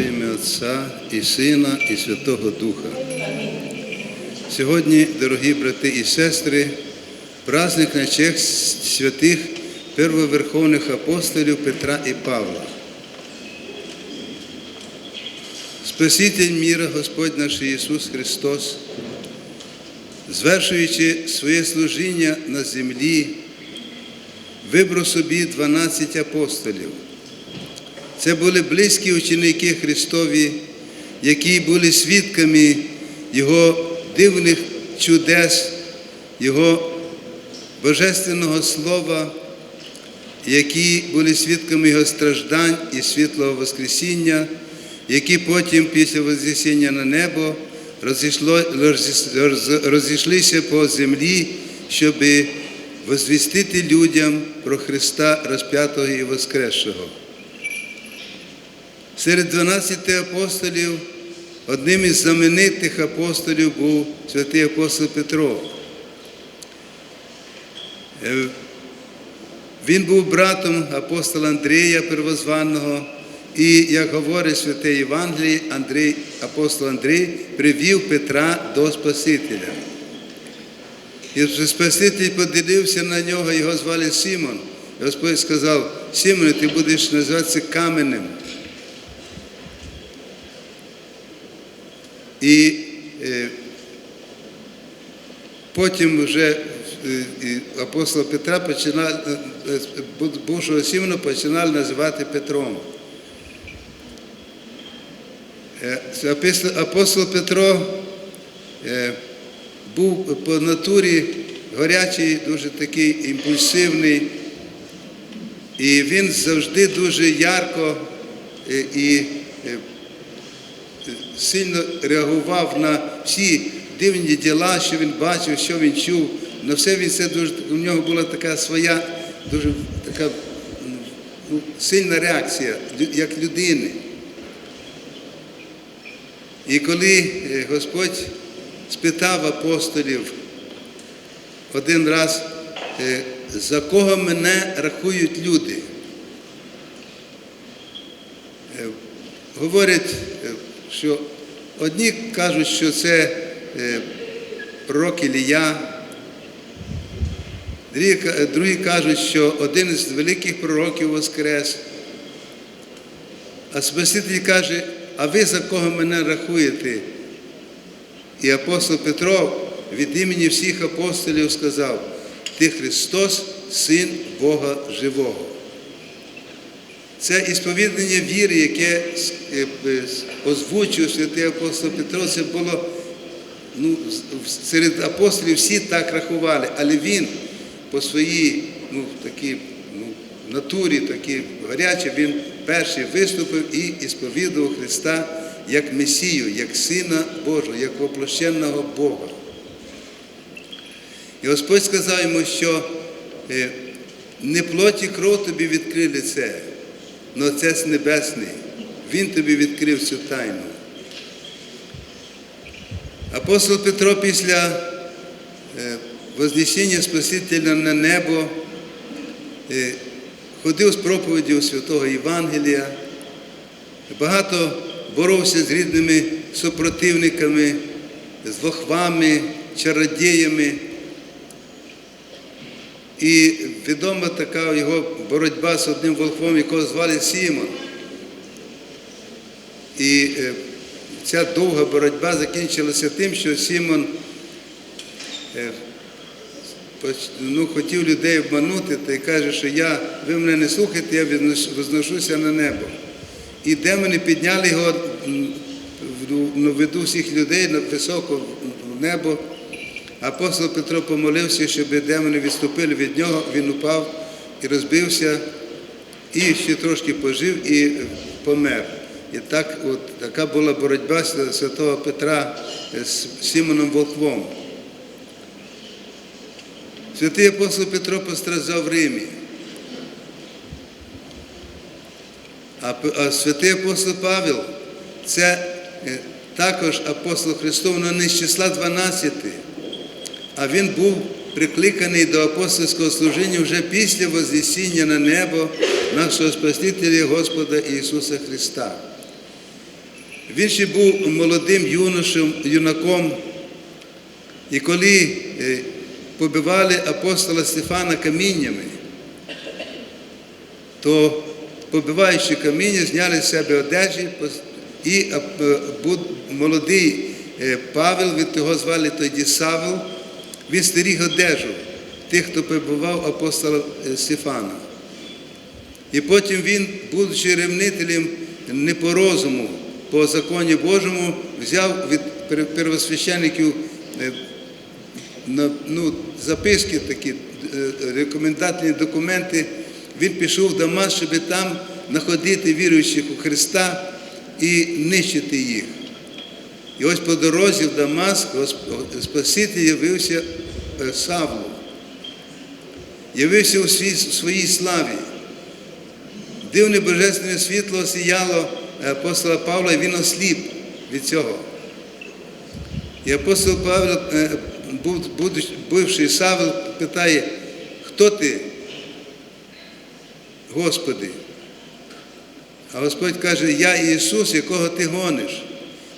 ім'я Отця і Сина, і Святого Духа. Сьогодні, дорогі брати і сестри, праздник на чех святих первоверховних апостолів Петра і Павла. Спаситель міра Господь наш Ісус Христос, звершуючи своє служіння на землі, вибрав собі 12 апостолів. Це були близькі ученики Христові, які були свідками Його дивних чудес, Його Божественного Слова, які були свідками Його страждань і світлого Воскресіння, які потім після Вознесіння на небо розійшлися по землі, щоб возвістити людям про Христа розп'ятого і Воскресшого. Серед 12 апостолів одним із знаменитих апостолів був святий апостол Петро. Е, Він був братом апостола Андрія Первозваного, і, як говорить святе Євангеліє, Андрій, апостол Андрій привів Петра до Спасителя. І Спаситель поділився на нього, його звали Симон. І Господь сказав, Симон, ти будеш називатися каменем. І е, потім вже е, апостол Петра починав, е, бувшого Сімона починали називати Петром. Апостол Петро був по натурі гарячий, дуже такий імпульсивний, і він завжди дуже ярко і сильно реагував на всі дивні діла, що він бачив, що він чув. На все він це дуже, у нього була така своя, дуже така ну, сильна реакція, як людини. І коли Господь спитав апостолів один раз, за кого мене рахують люди, говорять, що одні кажуть, що це пророк Ілія, другі кажуть, що один із великих пророків Воскрес. А Спаситель каже, а ви за кого мене рахуєте? І апостол Петро від імені всіх апостолів сказав, ти Христос, Син Бога Живого. Це ісповідання віри, яке озвучив святий апостол Петро, це було ну, серед апостолів всі так рахували, але він по своїй ну, такій ну, натурі, такій гарячій, він перший виступив і ісповідував Христа як Месію, як Сина Божого, як воплощеного Бога. І Господь сказав йому, що не плоті кров тобі відкрили це, але Отець Небесний, Він тобі відкрив цю тайну. Апостол Петро після Вознесіння Спасителя на небо ходив з проповіддю Святого Євангелія, багато боровся з рідними супротивниками, з вохвами, чародіями. І відома така його боротьба з одним волхвом, якого звали Сімон. І ця довга боротьба закінчилася тим, що Сімон ну, хотів людей обманути та й каже, що я, ви мене не слухаєте, я возношуся на небо. І демони підняли його на виду всіх людей на високо в небо. Апостол Петро помолився, щоб демони відступили від нього, він упав і розбився, і ще трошки пожив і помер. І так, от, така була боротьба святого Петра з Симоном Волхвом. Святий апостол Петро постраждав в Римі. А святий апостол Павел це також апостол Христов, але не з числа 12, а він був прикликаний до апостольського служіння вже після Вознесіння на небо нашого Спасителя Господа Ісуса Христа. Він ще був молодим юношем, юнаком, і коли е, побивали апостола Стефана каміннями, то побиваючи каміння, зняли з себе одежі, і е, молодий е, Павел, від того звали тоді Савел, він стеріг одежу тих, хто побивав апостола Стефана. І потім він, будучи ревнителем не по розуму, по законі Божому, взяв від пер- первосвящеників е, ну, записки такі, е, рекомендательні документи. Він пішов в Дамас, щоб там знаходити віруючих у Христа і нищити їх. І ось по дорозі в Дамаск Спаситель явився е, Савлу, явився у своїй славі. Дивне божественне світло осіяло апостола Павла, і він осліп від цього. І апостол Павло, е, був- Савел, питає, хто ти, Господи? А Господь каже, я Ісус, якого ти гониш.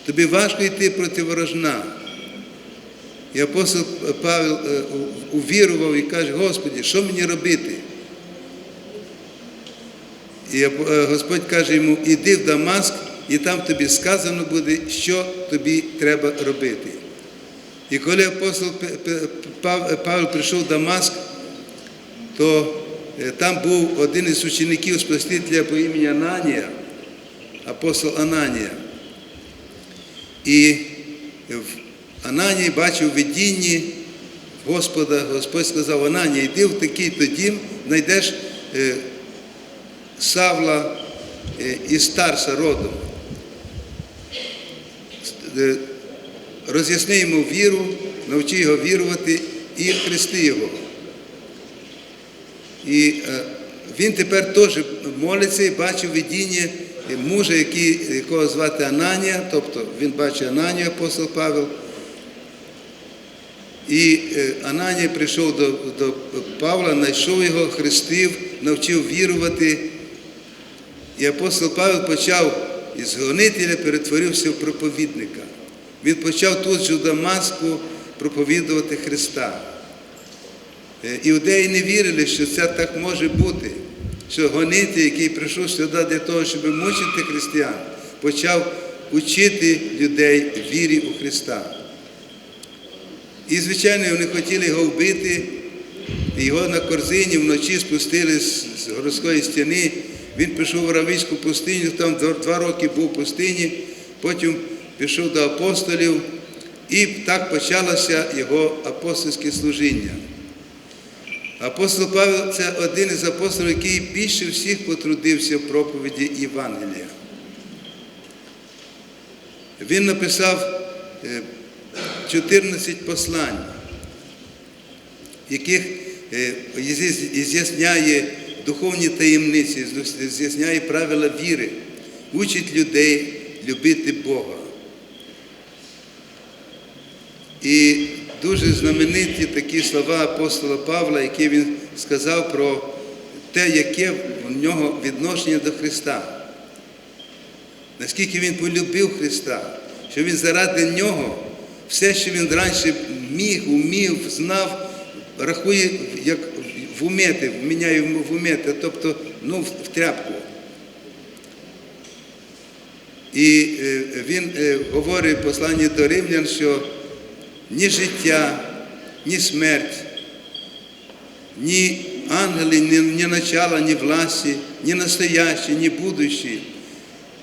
Тобі важко йти проти ворожна. І апостол Павел е, увірував і каже, Господи, що мені робити? І е, Господь каже йому, іди в Дамаск, і там тобі сказано буде, що тобі треба робити. І коли апостол П- П- Павел прийшов в Дамаск, то е, там був один із учеників Спасителя по імені Ананія, апостол Ананія. І в Ананії бачив видінні Господа, Господь сказав, Ананія, йди в такий-то дім, знайдеш е, Савла е, із Тарса родом. Е, Роз'ясни йому віру, навчи його вірувати і хрести його. І е, він тепер теж молиться і бачив видіння мужа, якого звати Ананія, тобто він бачить Ананію, апостол Павел. І Ананія прийшов до, до Павла, знайшов його, хрестив, навчив вірувати. І апостол Павел почав із гонителя перетворився в проповідника. Він почав тут же в Дамаску проповідувати Христа. Е, Іудеї не вірили, що це так може бути, що гонитель, який прийшов сюди для того, щоб мучити християн, почав учити людей вірі у Христа. І, звичайно, вони хотіли його вбити, його на корзині вночі спустили з городської стіни. Він пішов в Аравійську пустиню, там два- роки був в пустині, потім пішов до апостолів, і так почалося його апостольське служіння. Апостол Павел це один із апостолів, який більше всіх потрудився в проповіді Євангелія. Він написав е, 14 послань, яких е, з'яс- з'ясняє духовні таємниці, з'ясняє правила віри, учить людей любити Бога. І дуже знамениті такі слова апостола Павла, які він сказав про те, яке в нього відношення до Христа. Наскільки він полюбив Христа, що він заради нього все, що він раніше міг, умів, знав, рахує як в умети, вміняє в умети, тобто ну, в тряпку. І е, він е, говорить в посланні до римлян, що ні життя, ні смерть, ні ангели, ні, ні начала, ні власті, ні настоящі, ні будущі,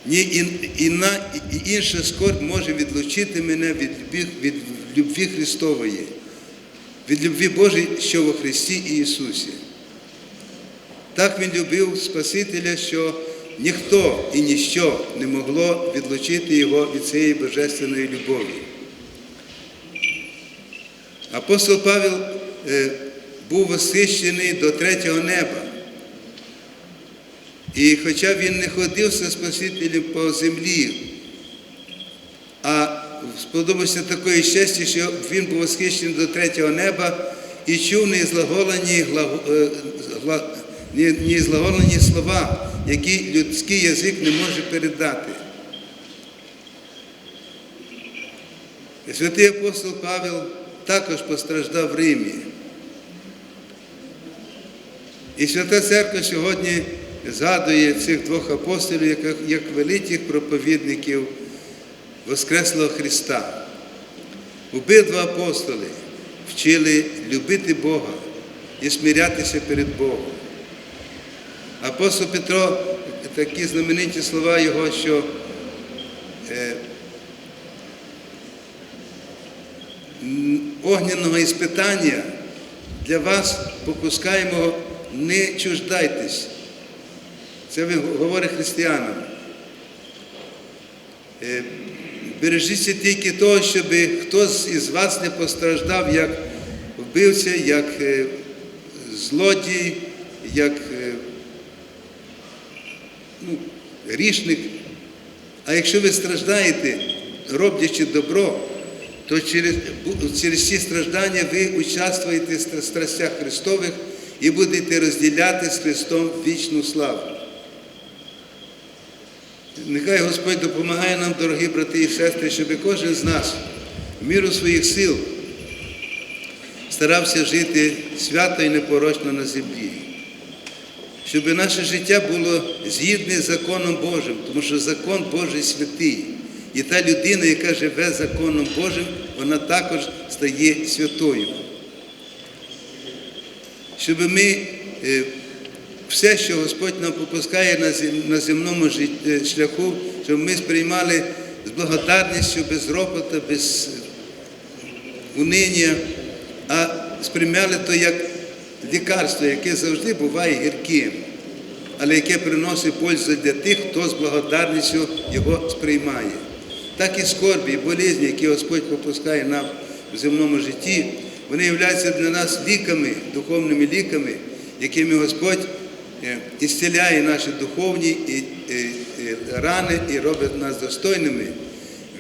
ні ін- іна, і інша скорбь може відлучити мене від любві, від любві Христової, від любві Божої, що во Христі Ісусі. Так він любив Спасителя, що ніхто і ніщо не могло відлучити його від цієї божественної любові. Апостол Павел е, був восхищений до третього неба. І хоча він не ходив зі Спасителем по землі, сподобався такої щастя, що він був восхищений до третього неба і чув неізлаголені, глаго- е, слова, які людський язик не може передати. Святий апостол Павел також постраждав в Римі. І Свята Церква сьогодні згадує цих двох апостолів як великих проповідників Воскреслого Христа. Обидва апостоли вчили любити Бога і смирятися перед Богом. Апостол Петро, такі знамениті слова його, що е, огняного іспитання для вас попускаємо, не чуждайтесь. Це він говорить християнам. Бережіться тільки того, щоб хтось із вас не постраждав як вбивця, як е, злодій, як е, ну, грішник. А якщо ви страждаєте, роблячи добро, то через, через ці страждання ви участвуєте в страстях Христових і будете розділяти з Христом вічну славу. Нехай Господь допомагає нам, дорогі брати і сестри, щоб кожен з нас в міру своїх сил старався жити свято і непорочно на землі. Щоб наше життя було згідне з законом Божим, тому що закон Божий святий. І та людина, яка живе законом Божим, вона також стає святою. Щоб ми е, все, що Господь нам попускає на земному е, шляху, щоб ми сприймали з благодарністю, без ропота, без униння, а сприймали то як лікарство, яке завжди буває гірким, але яке приносить пользу для тих, хто з благодарністю його сприймає. Так і скорбі, і болезні, які Господь попускає нам в земному житті, вони являються для нас ліками, духовними ліками, якими Господь ісціляє наші духовні е, е, рани і робить нас достойними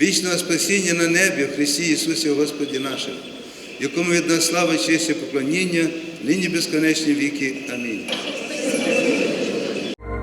вічного спасіння на небі в Христі Ісусі Господі нашому, якому від нас слава, честь і поклоніння, нині безконечні віки. Амінь.